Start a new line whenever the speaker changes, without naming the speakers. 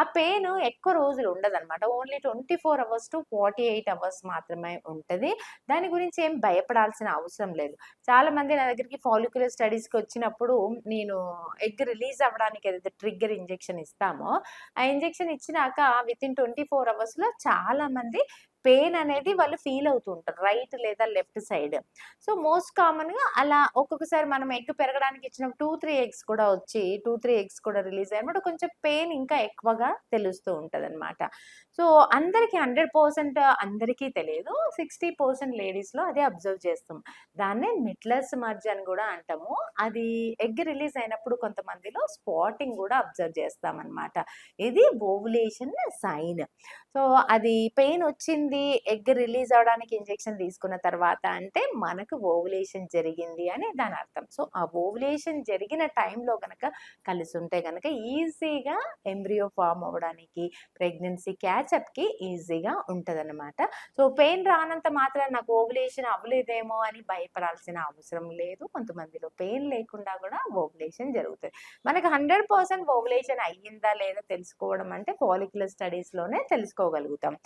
ఆ పెయిన్ ఎక్కువ రోజులు ఉండదనమాట only twenty four hours to forty eight hours మాత్రమే ఉంటుంది. దాని గురించి ఏం భయపడాల్సిన అవసరం లేదు. చాలా మంది నా దగ్గరికి ఫాలిక్యులర్ స్టడీస్కి వచ్చినప్పుడు నేను ఎగ్ రిలీజ్ అవ్వడానికి ఏదైతే ట్రిగ్గర్ ఇంజెక్షన్ ఇస్తామో ఆ ఇంజెక్షన్ ఇచ్చినాక విత్ ఇన్ ట్వంటీ ఫోర్ అవర్స్లో చాలా మంది పెయిన్ అనేది వాళ్ళు ఫీల్ అవుతుంటారు. రైట్ లేదా లెఫ్ట్ సైడ్. సో మోస్ట్ కామన్గా అలా ఒక్కొక్కసారి మనం ఎగ్ పెరగడానికి ఇచ్చిన టూ త్రీ ఎగ్స్ కూడా వచ్చి టూ త్రీ ఎగ్స్ కూడా రిలీజ్ అయినప్పుడు కొంచెం పెయిన్ ఇంకా ఎక్కువగా తెలుస్తూ ఉంటుంది అనమాట సో అందరికీ హండ్రెడ్ పర్సెంట్ అందరికీ తెలియదు. సిక్స్టీ పర్సెంట్ లేడీస్లో అదే అబ్జర్వ్ చేస్తాం. దాన్నే మిడ్లర్స్ మర్జ్ అని కూడా అంటాము. అది ఎగ్ రిలీజ్ అయినప్పుడు కొంతమందిలో స్పాటింగ్ కూడా అబ్జర్వ్ చేస్తామన్నమాట. ఇది ఓవులేషన్ సైన్. సో అది పెయిన్ వచ్చింది ఎగ్ రిలీజ్ అవడానికి ఇంజెక్షన్ తీసుకున్న తర్వాత అంటే మనకు ఓవులేషన్ జరిగింది అని దాని అర్థం. సో ఆ ఓవులేషన్ జరిగిన టైంలో కనుక కలిసి ఉంటే కనుక ఈజీగా ఎంబ్రియో ఫామ్ అవ్వడానికి ప్రెగ్నెన్సీ క్యాచప్కి ఈజీగా ఉంటుందన్నమాట. సో పెయిన్ రానంత మాత్రం నాకు ఓవులేషన్ అవ్వలేదేమో అని భయపడాల్సిన అవసరం లేదు. కొంతమందిలో పెయిన్ లేకుండా కూడా ఓవులేషన్ జరుగుతుంది. మనకు హండ్రెడ్ పర్సెంట్ ఓవులేషన్ అయ్యిందా లేదా తెలుసుకోవడం అంటే ఫాలిక్యులర్ స్టడీస్లోనే తెలుసుకోగలుగుతాం.